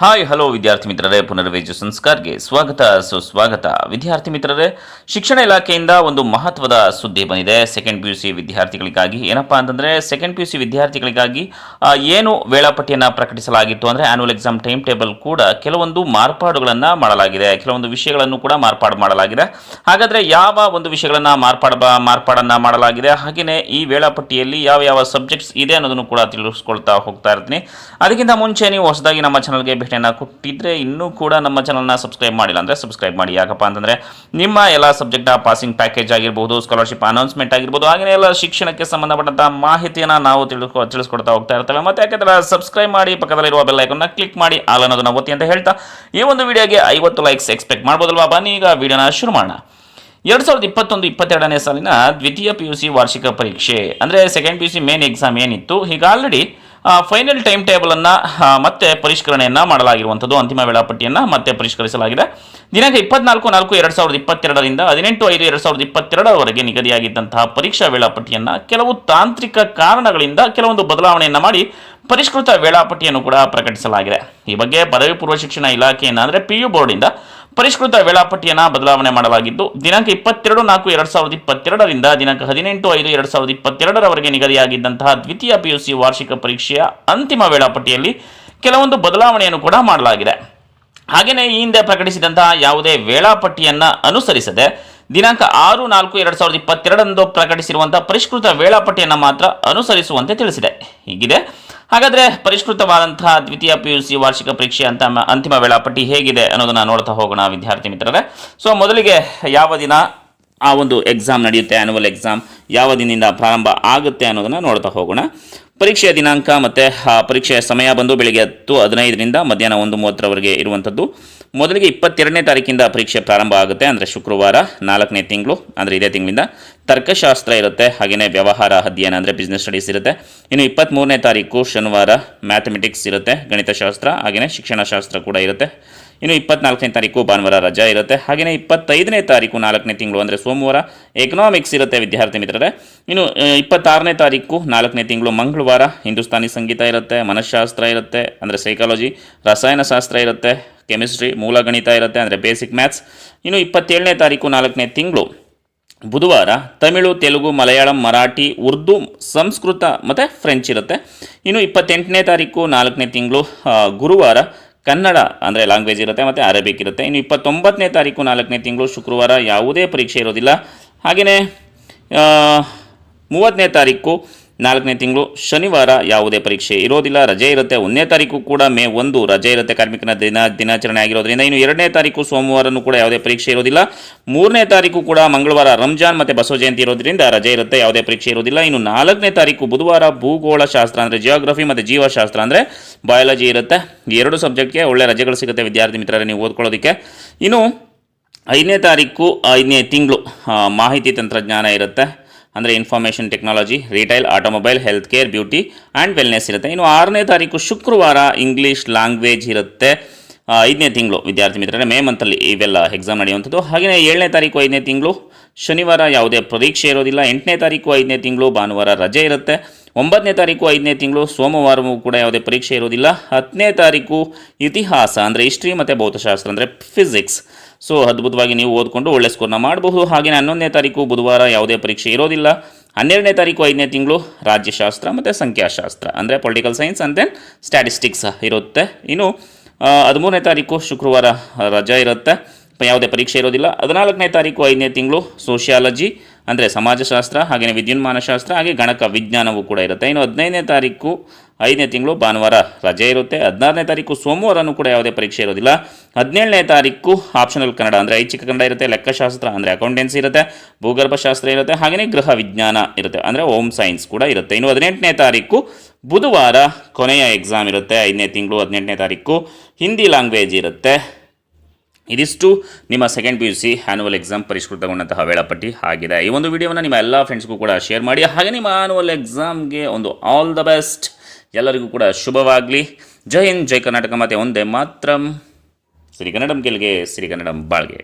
Hi hello ವಿದ್ಯಾರ್ಥಿ ಮಿತ್ರರೇ ಪುನರ್ವೇಜು ಸಂಸ್ಕಾರ್ಗೆ ಸ್ವಾಗತ, ಸುಸ್ವಾಗತ. ವಿದ್ಯಾರ್ಥಿ ಮಿತ್ರರೇ, ಶಿಕ್ಷಣ ಇಲಾಖೆಯಿಂದ ಒಂದು ಮಹತ್ವದ ಸುದ್ದಿ ಬಂದಿದೆ. ಸೆಕೆಂಡ್ ಪಿ ಯು ಸಿ ವಿದ್ಯಾರ್ಥಿಗಳಿಗಾಗಿ. ಏನಪ್ಪಾ ಅಂತಂದರೆ ಸೆಕೆಂಡ್ ಪಿ ಯು ಸಿ ವಿದ್ಯಾರ್ಥಿಗಳಿಗಾಗಿ ಏನು ವೇಳಾಪಟ್ಟಿಯನ್ನು ಪ್ರಕಟಿಸಲಾಗಿತ್ತು ಅಂದರೆ ಆ್ಯನುವಲ್ ಎಕ್ಸಾಮ್ ಟೈಮ್ ಟೇಬಲ್ ಕೂಡ ಕೆಲವೊಂದು ಮಾರ್ಪಾಡುಗಳನ್ನು ಮಾಡಲಾಗಿದೆ. ಕೆಲವೊಂದು ವಿಷಯಗಳನ್ನು ಕೂಡ ಮಾರ್ಪಾಡು ಮಾಡಲಾಗಿದೆ. ಹಾಗಾದರೆ ಯಾವ ಒಂದು ವಿಷಯಗಳನ್ನು ಮಾರ್ಪಾಡು ಮಾರ್ಪಾಡನ್ನು ಮಾಡಲಾಗಿದೆ? ಹಾಗೆಯೇ ಈ ವೇಳಾಪಟ್ಟಿಯಲ್ಲಿ ಯಾವ ಯಾವ ಸಬ್ಜೆಕ್ಟ್ಸ್ ಇದೆ ಅನ್ನೋದನ್ನು ಕೂಡ ತಿಳಿಸ್ಕೊಳ್ತಾ ಹೋಗ್ತಾ ಇರ್ತೀನಿ. ಅದಕ್ಕಿಂತ ಮುಂಚೆ ನೀವು ಹೊಸದಾಗಿ ನಮ್ಮ ಚಾನಲ್ಗೆ ಭೇಟಿಯನ್ನು ಕೊಟ್ಟಿದ್ರೆ ಇನ್ನೂ ಕೂಡ ನಮ್ಮ ಚಾನಲ್ನ ಸಬ್ಸ್ಕ್ರೈಬ್ ಮಾಡಿಲ್ಲ ಅಂದರೆ ಸಬ್ಸ್ಕ್ರೈಬ್ ಮಾಡಿ. ಯಾಕಪ್ಪ ಅಂತಂದರೆ ನಿಮ್ಮ ಎಲ್ಲ ಸಬ್ಜೆಕ್ಟ್ ಪಾಸಿಂಗ್ ಪ್ಯಾಕೇಜ್ ಆಗಿರ್ಬೋದು ಸ್ಕಾಲರ್ಶಿಪ್ ಅನೌನ್ಸ್ಮೆಂಟ್ ಆಗಿರ್ಬೋದು ಹಾಗೆಯೇ ಎಲ್ಲ ಶಿಕ್ಷಣಕ್ಕೆ ಸಂಬಂಧಪಟ್ಟಂಥ ಮಾಹಿತಿಯನ್ನು ನಾವು ತಿಳ್ಕೊ, ತಿಳಿಸ್ಕೊಡ್ತಾ ಹೋಗ್ತಾ ಇರ್ತೇವೆ. ಮತ್ತು ಯಾಕೆಂದರೆ ಸಬ್ಸ್ಕ್ರೈಬ್ ಮಾಡಿ ಪಕ್ಕದಲ್ಲಿರುವ ಬೆಲ್ ಐಕನ್ನ ಕ್ಲಿಕ್ ಮಾಡಿ ಆಲ್ ಅನ್ನೋದನ್ನ ಒತ್ತಿ ಅಂತ ಹೇಳ್ತಾ ಈ ಒಂದು ವಿಡಿಯೋಗೆ ಐವತ್ತು ಲೈಕ್ಸ್ ಎಕ್ಸ್ಪೆಕ್ಟ್ ಮಾಡ್ಬೋದಲ್ವಾ? ಬನ್ನಿ, ಈಗ ವಿಡಿಯೋನ ಶುರು ಮಾಡೋಣ. ಎರಡು ಸಾವಿರದ ಇಪ್ಪತ್ತೊಂದು, ಇಪ್ಪತ್ತೆರಡನೇ ಸಾಲಿನ ದ್ವಿತೀಯ ಪಿ ವಾರ್ಷಿಕ ಪರೀಕ್ಷೆ. ಅಂದರೆ ಸೆಕೆಂಡ್ ಪಿ ಮೇನ್ ಎಕ್ಸಾಮ್ ಏನಿತ್ತು? ಈಗ ಆಲ್ರೆಡಿ ಫೈನಲ್ ಟೈಮ್ ಟೇಬಲನ್ನು ಮತ್ತೆ ಪರಿಷ್ಕರಣೆಯನ್ನು ಮಾಡಲಾಗಿರುವಂಥದ್ದು, ಅಂತಿಮ ವೇಳಾಪಟ್ಟಿಯನ್ನು ಮತ್ತೆ ಪರಿಷ್ಕರಿಸಲಾಗಿದೆ. ದಿನಾಂಕ ಇಪ್ಪತ್ನಾಲ್ಕು ನಾಲ್ಕು ಎರಡು ಸಾವಿರದ ಇಪ್ಪತ್ತೆರಡರಿಂದ ಹದಿನೆಂಟು ಐದು ಎರಡು ಸಾವಿರದ ಇಪ್ಪತ್ತೆರಡರವರೆಗೆ ನಿಗದಿಯಾಗಿದ್ದಂತಹ ಪರೀಕ್ಷಾ ವೇಳಾಪಟ್ಟಿಯನ್ನು ಕೆಲವು ತಾಂತ್ರಿಕ ಕಾರಣಗಳಿಂದ ಕೆಲವೊಂದು ಬದಲಾವಣೆಯನ್ನು ಮಾಡಿ ಪರಿಷ್ಕೃತ ವೇಳಾಪಟ್ಟಿಯನ್ನು ಕೂಡ ಪ್ರಕಟಿಸಲಾಗಿದೆ. ಈ ಬಗ್ಗೆ ಪದವಿ ಪೂರ್ವ ಶಿಕ್ಷಣ ಇಲಾಖೆಯನ್ನು ಅಂದರೆ ಪಿ ಯು ಬೋರ್ಡಿಂದ ಪರಿಷ್ಕೃತ ವೇಳಾಪಟ್ಟಿಯನ್ನು ಬದಲಾವಣೆ ಮಾಡಲಾಗಿದ್ದು, ದಿನಾಂಕ ಇಪ್ಪತ್ತೆರಡು ನಾಲ್ಕು ಎರಡು ಸಾವಿರದ ಇಪ್ಪತ್ತೆರಡರಿಂದ ದಿನಾಂಕ ಹದಿನೆಂಟು ಐದು ಎರಡು ಸಾವಿರದ ಇಪ್ಪತ್ತೆರಡರವರೆಗೆ ನಿಗದಿಯಾಗಿದ್ದಂತಹ ದ್ವಿತೀಯ ಪಿ ಯು ಸಿ ವಾರ್ಷಿಕ ಪರೀಕ್ಷೆಯ ಅಂತಿಮ ವೇಳಾಪಟ್ಟಿಯಲ್ಲಿ ಕೆಲವೊಂದು ಬದಲಾವಣೆಯನ್ನು ಕೂಡ ಮಾಡಲಾಗಿದೆ. ಹಾಗೆಯೇ ಈ ಹಿಂದೆ ಪ್ರಕಟಿಸಿದಂತಹ ಯಾವುದೇ ವೇಳಾಪಟ್ಟಿಯನ್ನು ಅನುಸರಿಸದೆ ದಿನಾಂಕ ಆರು ನಾಲ್ಕು ಎರಡು ಸಾವಿರದ ಇಪ್ಪತ್ತೆರಡರಂದು ಪ್ರಕಟಿಸಿರುವಂತಹ ಪರಿಷ್ಕೃತ ವೇಳಾಪಟ್ಟಿಯನ್ನು ಮಾತ್ರ ಅನುಸರಿಸುವಂತೆ ತಿಳಿಸಿದೆ. ಹೀಗಿದೆ. ಹಾಗಾದರೆ ಪರಿಷ್ಕೃತವಾದಂತಹ ದ್ವಿತೀಯ ಪಿ ಯು ಸಿ ವಾರ್ಷಿಕ ಪರೀಕ್ಷೆ ಅಂತ ಅಂತಿಮ ವೇಳಾಪಟ್ಟಿ ಹೇಗಿದೆ ಅನ್ನೋದನ್ನು ನೋಡ್ತಾ ಹೋಗೋಣ, ವಿದ್ಯಾರ್ಥಿ ಮಿತ್ರರೇ. ಸೊ ಮೊದಲಿಗೆ ಯಾವ ದಿನ ಆ ಒಂದು ಎಕ್ಸಾಮ್ ನಡೆಯುತ್ತೆ ಆ್ಯನುವಲ್ ಎಕ್ಸಾಮ್ ಯಾವ ದಿನದಿಂದ ಪ್ರಾರಂಭ ಆಗುತ್ತೆ ಅನ್ನೋದನ್ನು ನೋಡ್ತಾ ಹೋಗೋಣ. ಪರೀಕ್ಷೆಯ ದಿನಾಂಕ ಮತ್ತು, ಆ, ಪರೀಕ್ಷೆಯ ಸಮಯ ಬಂದು ಬೆಳಿಗ್ಗೆ ಹತ್ತು ಹದಿನೈದರಿಂದ ಮಧ್ಯಾಹ್ನ ಒಂದು ಮೂವತ್ತರವರೆಗೆ ಇರುವಂಥದ್ದು. ಮೊದಲಿಗೆ ಇಪ್ಪತ್ತೆರಡನೇ ತಾರೀಕಿಂದ ಪರೀಕ್ಷೆ ಪ್ರಾರಂಭ ಆಗುತ್ತೆ, ಅಂದರೆ ಶುಕ್ರವಾರ ನಾಲ್ಕನೇ ತಿಂಗಳು, ಅಂದರೆ ಇದೇ ತಿಂಗಳಿಂದ. ತರ್ಕಶಾಸ್ತ್ರ ಇರುತ್ತೆ ಹಾಗೆಯೇ ವ್ಯವಹಾರ ಅಧ್ಯಯನ, ಅಂದರೆ ಬಿಸ್ನೆಸ್ ಸ್ಟಡೀಸ್ ಇರುತ್ತೆ. ಇನ್ನು ಇಪ್ಪತ್ತ್ಮೂರನೇ ತಾರೀಕು ಶನಿವಾರ ಮ್ಯಾಥಮೆಟಿಕ್ಸ್ ಇರುತ್ತೆ, ಗಣಿತಶಾಸ್ತ್ರ ಹಾಗೆಯೇ ಶಿಕ್ಷಣಶಾಸ್ತ್ರ ಕೂಡ ಇರುತ್ತೆ. ಇನ್ನು ಇಪ್ಪತ್ನಾಲ್ಕನೇ ತಾರೀಕು ಭಾನುವಾರ ರಜಾ ಇರುತ್ತೆ. ಹಾಗೆಯೇ ಇಪ್ಪತ್ತೈದನೇ ತಾರೀಕು ನಾಲ್ಕನೇ ತಿಂಗಳು ಅಂದರೆ ಸೋಮವಾರ ಎಕನಾಮಿಕ್ಸ್ ಇರುತ್ತೆ ವಿದ್ಯಾರ್ಥಿ ಮಿತ್ರರೇ. ಇನ್ನು ಇಪ್ಪತ್ತಾರನೇ ತಾರೀಕು ನಾಲ್ಕನೇ ತಿಂಗಳು ಮಂಗಳವಾರ ಹಿಂದೂಸ್ತಾನಿ ಸಂಗೀತ ಇರುತ್ತೆ, ಮನಃಶಾಸ್ತ್ರ ಇರುತ್ತೆ, ಅಂದರೆ ಸೈಕಾಲಜಿ ರಸಾಯನಶಾಸ್ತ್ರ ಇರುತ್ತೆ ಕೆಮಿಸ್ಟ್ರಿ ಮೂಲ ಗಣಿತ ಇರುತ್ತೆ, ಅಂದರೆ ಬೇಸಿಕ್ ಮ್ಯಾಥ್ಸ್ ಇನ್ನು ಇಪ್ಪತ್ತೇಳನೇ ತಾರೀಕು ನಾಲ್ಕನೇ ತಿಂಗಳು ಬುಧವಾರ ತಮಿಳು, ತೆಲುಗು, ಮಲಯಾಳಂ, ಮರಾಠಿ, ಉರ್ದು, ಸಂಸ್ಕೃತ ಮತ್ತು ಫ್ರೆಂಚ್ ಇರುತ್ತೆ. ಇನ್ನು ಇಪ್ಪತ್ತೆಂಟನೇ ತಾರೀಕು ನಾಲ್ಕನೇ ತಿಂಗಳು ಗುರುವಾರ ಕನ್ನಡ ಅಂದರೆ ಲ್ಯಾಂಗ್ವೇಜ್ ಇರುತ್ತೆ ಮತ್ತು ಅರೇಬಿಕ್ ಇರುತ್ತೆ. ಇನ್ನು ಇಪ್ಪತ್ತೊಂಬತ್ತನೇ ತಾರೀಕು ನಾಲ್ಕನೇ ತಿಂಗಳು ಶುಕ್ರವಾರ ಯಾವುದೇ ಪರೀಕ್ಷೆ ಇರೋದಿಲ್ಲ. ಹಾಗೆಯೇ ಮೂವತ್ತನೇ ತಾರೀಕು ನಾಲ್ಕನೇ ತಿಂಗಳು ಶನಿವಾರ ಯಾವುದೇ ಪರೀಕ್ಷೆ ಇರೋದಿಲ್ಲ. ರಜೆ ಇರುತ್ತೆ. ಒಂದನೇ ತಾರೀಕು ಕೂಡ ಮೇ ಒಂದು ರಜೆ ಇರುತ್ತೆ. ಕಾರ್ಮಿಕನ ದಿನ ದಿನಾಚರಣೆ ಆಗಿರೋದ್ರಿಂದ ಇನ್ನು ಎರಡನೇ ತಾರೀಕು ಸೋಮವಾರನೂ ಕೂಡ ಯಾವುದೇ ಪರೀಕ್ಷೆ ಇರೋದಿಲ್ಲ. ಮೂರನೇ ತಾರೀಕು ಕೂಡ ಮಂಗಳವಾರ ರಂಜಾನ್ ಮತ್ತು ಬಸವ ಜಯಂತಿ ಇರೋದ್ರಿಂದ ರಜೆ ಇರುತ್ತೆ. ಯಾವುದೇ ಪರೀಕ್ಷೆ ಇರೋದಿಲ್ಲ. ಇನ್ನು ನಾಲ್ಕನೇ ತಾರೀಕು ಬುಧವಾರ ಭೂಗೋಳ ಶಾಸ್ತ್ರ ಅಂದರೆ ಜಿಯೋಗ್ರಫಿ ಮತ್ತು ಜೀವಶಾಸ್ತ್ರ ಅಂದರೆ ಬಯಾಲಜಿ ಇರುತ್ತೆ. ಎರಡು ಸಬ್ಜೆಕ್ಟ್ಗೆ ಒಳ್ಳೆ ರಜೆಗಳು ಸಿಗುತ್ತೆ ವಿದ್ಯಾರ್ಥಿ ಮಿತ್ರರೇ ನೀವು ಓದ್ಕೊಳ್ಳೋದಕ್ಕೆ. ಇನ್ನು ಐದನೇ ತಾರೀಕು, ಐದನೇ ತಿಂಗಳು ಮಾಹಿತಿ ತಂತ್ರಜ್ಞಾನ ಇರುತ್ತೆ. ಅಂದರೆ information technology retail automobile health care beauty and wellness ಇರುತ್ತೆ. ಇನ್ನು ಆರನೇ ತಾರೀಕು ಶುಕ್ರವಾರ ಇಂಗ್ಲೀಷ್ ಲ್ಯಾಂಗ್ವೇಜ್ ಇರುತ್ತೆ. ಐದನೇ ತಿಂಗಳು, ವಿದ್ಯಾರ್ಥಿ ಮಿತ್ರರೇ, ಮೇ ಮಂತಲ್ಲಿ ಇವೆಲ್ಲ ಎಕ್ಸಾಮ್ ನಡೆಯುವಂಥದ್ದು. ಹಾಗೆಯೇ ಏಳನೇ ತಾರೀಕು, ಐದನೇ ತಿಂಗಳು, ಶನಿವಾರ ಯಾವುದೇ ಪರೀಕ್ಷೆ ಇರೋದಿಲ್ಲ. ಎಂಟನೇ ತಾರೀಕು, ಐದನೇ ತಿಂಗಳು, ಭಾನುವಾರ ರಜೆ ಇರುತ್ತೆ. ಒಂಬತ್ತನೇ ತಾರೀಕು, ಐದನೇ ತಿಂಗಳು, ಸೋಮವಾರವೂ ಕೂಡ ಯಾವುದೇ ಪರೀಕ್ಷೆ ಇರೋದಿಲ್ಲ ಹತ್ತನೇ ತಾರೀಕು, ಇತಿಹಾಸ ಅಂದರೆ ಹಿಸ್ಟ್ರಿ ಮತ್ತು ಭೌತಶಾಸ್ತ್ರ ಅಂದರೆ ಫಿಸಿಕ್ಸ್. ಸೊ, ಅದ್ಭುತವಾಗಿ ನೀವು ಓದ್ಕೊಂಡು ಒಳ್ಳೆ ಸ್ಕೋರ್ನ ಮಾಡಬಹುದು. ಹಾಗೆಯೇ ಹನ್ನೊಂದನೇ ತಾರೀಕು, ಬುಧವಾರ ಯಾವುದೇ ಪರೀಕ್ಷೆ ಇರೋದಿಲ್ಲ. ಹನ್ನೆರಡನೇ ತಾರೀಕು, ಐದನೇ ತಿಂಗಳು, ರಾಜ್ಯಶಾಸ್ತ್ರ ಮತ್ತು ಸಂಖ್ಯಾಶಾಸ್ತ್ರ ಅಂದರೆ political science and then statistics ಇರುತ್ತೆ. ಇನ್ನು ಹದಿಮೂರನೇ ತಾರೀಕು, ಶುಕ್ರವಾರ ರಜಾ ಇರುತ್ತೆ. ಯಾವುದೇ ಪರೀಕ್ಷೆ ಇರೋದಿಲ್ಲ. ಹದಿನಾಲ್ಕನೇ ತಾರೀಕು, ಐದನೇ ತಿಂಗಳು ಸೋಷಿಯಾಲಜಿ ಅಂದರೆ ಸಮಾಜಶಾಸ್ತ್ರ ಹಾಗೆಯೇ ವಿದ್ಯುನ್ಮಾನಶಾಸ್ತ್ರ, ಹಾಗೆ ಗಣಕ ವಿಜ್ಞಾನವೂ ಕೂಡ ಇರುತ್ತೆ. ಇನ್ನು ಹದಿನೈದನೇ ತಾರೀಕು, ಐದನೇ ತಿಂಗಳು ಭಾನುವಾರ ರಜೆ ಇರುತ್ತೆ. ಹದಿನಾರನೇ ತಾರೀಕು ಸೋಮವಾರನೂ ಕೂಡ ಯಾವುದೇ ಪರೀಕ್ಷೆ ಇರೋದಿಲ್ಲ. ಹದಿನೇಳನೇ ತಾರೀಕು ಆಪ್ಷನಲ್ ಕನ್ನಡ ಅಂದರೆ ಐಚ್ಛಿಕ ಕನ್ನಡ ಇರುತ್ತೆ, ಲೆಕ್ಕಶಾಸ್ತ್ರ ಅಂದರೆ ಅಕೌಂಟೆನ್ಸಿ ಇರುತ್ತೆ, ಭೂಗರ್ಭಶಾಸ್ತ್ರ ಇರುತ್ತೆ ಹಾಗೆಯೇ ಗೃಹ ವಿಜ್ಞಾನ ಇರುತ್ತೆ ಅಂದರೆ ಓಮ್ ಸೈನ್ಸ್ ಕೂಡ ಇರುತ್ತೆ. ಇನ್ನು ಹದಿನೆಂಟನೇ ತಾರೀಕು ಬುಧವಾರ ಕೊನೆಯ ಎಕ್ಸಾಮ್ ಇರುತ್ತೆ, ಐದನೇ ತಿಂಗಳು ಹದಿನೆಂಟನೇ ತಾರೀಕು. ಹಿಂದಿ ಲ್ಯಾಂಗ್ವೇಜ್ ಇರುತ್ತೆ. ಇದಿಷ್ಟು ನಿಮ್ಮ second P U C annual exam ಪರಿಷ್ಕೃತಗೊಂಡಂತಹ ವೇಳಾಪಟ್ಟಿ ಆಗಿದೆ. ಈ ಒಂದು ವಿಡಿಯೋವನ್ನು ನಿಮ್ಮ ಎಲ್ಲ ಫ್ರೆಂಡ್ಸ್ಗೂ ಕೂಡ ಶೇರ್ ಮಾಡಿ, ಹಾಗೆ ನಿಮ್ಮ ಆ್ಯನುವಲ್ ಎಕ್ಸಾಮ್ಗೆ ಒಂದು ಆಲ್ ದ ಬೆಸ್ಟ್ ಎಲ್ಲರಿಗೂ ಕೂಡ ಶುಭವಾಗಲಿ. ಜೈ ಹಿಂದ್, ಜೈ ಕರ್ನಾಟಕ ಮತ್ತೆ ಒಂದೇ ಮಾತ್ರ. ಶ್ರೀ ಕನ್ನಡಂ ಗೆಲ್ಗೆ ಶ್ರೀ ಕನ್ನಡಂ ಬಾಳ್ಗೆ.